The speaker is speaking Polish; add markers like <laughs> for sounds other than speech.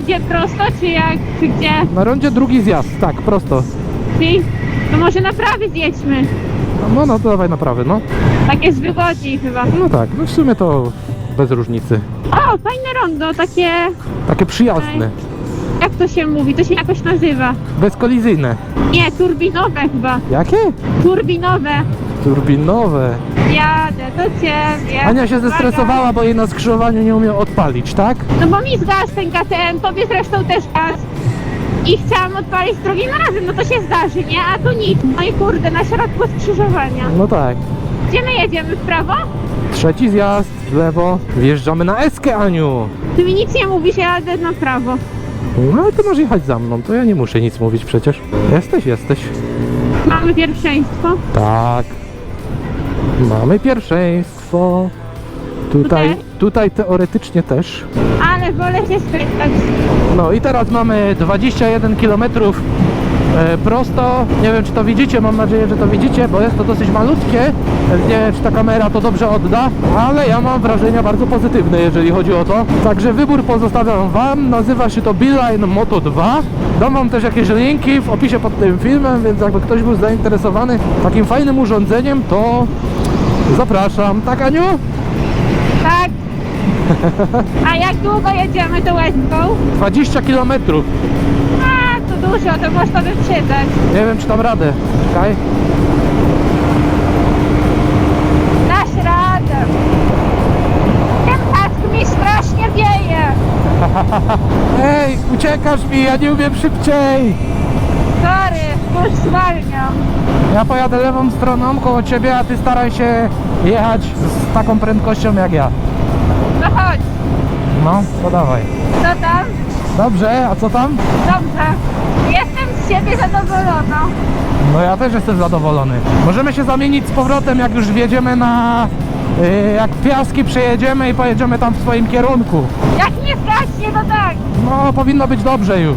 będzie prosto, czy jak, czy gdzie? Na rondzie drugi zjazd, tak, prosto. Czyli, to może naprawy zjedźmy. No, no to dawaj na prawy, no. Tak jest wygodniej chyba. No tak, no w sumie to bez różnicy. O, fajne rondo, takie, Takie przyjazne, jak to się mówi, to się jakoś nazywa. bezkolizyjne. Nie, turbinowe chyba. Jakie? Turbinowe. Turbinowe. Jadę do ciebie. Ania się zestresowała, bo jej na skrzyżowaniu nie umie odpalić, tak? No bo mi zgasł ten KTM, tobie zresztą też gaz. I chciałam odpalić drugim razem, no to się zdarzy, nie? A tu nic. No i kurde, na środku skrzyżowania. No tak. Gdzie my jedziemy? W prawo? Trzeci zjazd, w lewo. Wjeżdżamy na Eskę, Aniu. Ty mi nic nie mówisz, ja jadę na prawo. No ale ty możesz jechać za mną, to ja nie muszę nic mówić przecież. Jesteś, jesteś. Mamy pierwszeństwo. Tak. Mamy pierwszeństwo. Tutaj, Tutaj? tutaj teoretycznie też. Ale wolę się spytać. No i teraz mamy 21 km prosto. Nie wiem czy to widzicie, mam nadzieję, że to widzicie, bo jest to dosyć malutkie. Nie wiem czy ta kamera to dobrze odda, ale ja mam wrażenia bardzo pozytywne, jeżeli chodzi o to. Także wybór pozostawiam Wam. Nazywa się to Beeline Moto 2. Dam Wam też jakieś linki w opisie pod tym filmem, więc jakby ktoś był zainteresowany takim fajnym urządzeniem, to zapraszam. Tak Aniu? Tak. <laughs> A jak długo jedziemy tą łezką? 20 km. Dużo, to można wyprzedzać. Nie wiem czy tam radę. Czekaj. Dasz radę. Ten kask mi strasznie wieje. <laughs> Ej, uciekasz mi, ja nie umiem szybciej. Sorry, już zwalniam. Ja pojadę lewą stroną koło ciebie, a ty staraj się jechać z taką prędkością jak ja. No chodź. No, to dawaj. Co tam? Dobrze, a co tam? Dobrze. Jestem z siebie zadowolona. No ja też jestem zadowolony. Możemy się zamienić z powrotem, jak już wjedziemy na... Yy, jak piaski przejedziemy i pojedziemy tam w swoim kierunku. Jak nie zgaśnie, to tak. No, powinno być dobrze już.